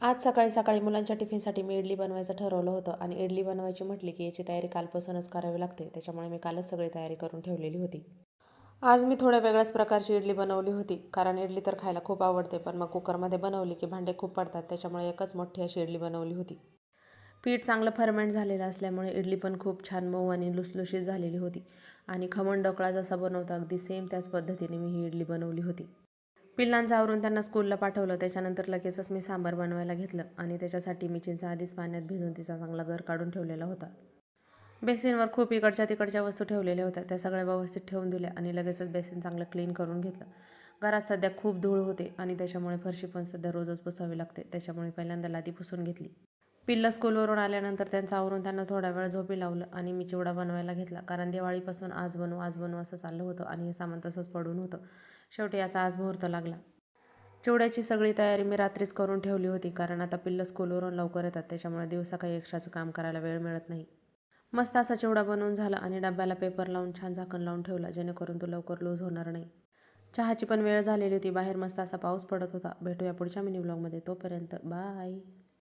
आज सकाळी सकाळी मुलांच्या टिफिनसाठी मी इडली बनवायचं ठरवलं होतं आणि इडली बनवायची म्हटली की याची तयारी कालपासूनच करावी लागते त्याच्यामुळे मी कालच सगळी तयारी करून ठेवलेली होती. आज मी थोड्या वेगळ्याच प्रकारची इडली बनवली होती कारण इडली तर खायला खूप आवडते पण मग कुकरमध्ये बनवली की भांडे खूप पडतात त्याच्यामुळे एकच मोठी अशी इडली बनवली होती. पीठ चांगलं फर्मेंट झालेलं असल्यामुळे इडली पण खूप छान मऊ आणि लुसलुशीत झालेली होती आणि खमण डोकळा जसा बनवता अगदी सेम त्याच पद्धतीने मी ही इडली बनवली होती. पिल्लांचं आवरून त्यांना स्कूलला पाठवलं. त्याच्यानंतर लगेचच मी सांबार बनवायला घेतलं आणि त्याच्यासाठी मी चिंचा आधीच पाण्यात भिजून तिचा चांगला घर काढून ठेवलेला होता. बेसिनवर खूप इकडच्या तिकडच्या वस्तू ठेवलेल्या होत्या. त्या सगळ्या व्यवस्थित ठेवून दिल्या आणि लगेचच बेसिन चांगलं क्लीन करून घेतलं. घरात सध्या खूप धूळ होते आणि त्याच्यामुळे फरशी पण सध्या रोजच पुसावी लागते. त्याच्यामुळे पहिल्यांदा लादी पुसून घेतली. पिल्लं स्कूलवरून आल्यानंतर त्यांचं आवरून त्यांना थोडा वेळ झोपी लावलं आणि मी चिवडा बनवायला घेतला. कारण दिवाळीपासून आज बनवू आज बनवू असं चाललं होतं आणि हे सामान तसंच पडून होतं. शेवटी याचा आज मुहूर्त लागला. चिवड्याची सगळी तयारी मी रात्रीच करून ठेवली होती कारण आता पिल्लं स्कूलवरून लवकर येतात त्याच्यामुळे दिवसा काही एक्स्ट्राचं काम करायला वेळ मिळत नाही. मस्त असा चिवडा बनवून झाला आणि डब्याला पेपर लावून छान झाकण लावून ठेवला जेणेकरून तो लवकर लूज होणार नाही. चहाची पण वेळ झालेली होती बाहेर मस्त असा पाऊस पडत होता. भेटूया पुढच्या मिनी ब्लॉगमध्ये. तोपर्यंत बाय.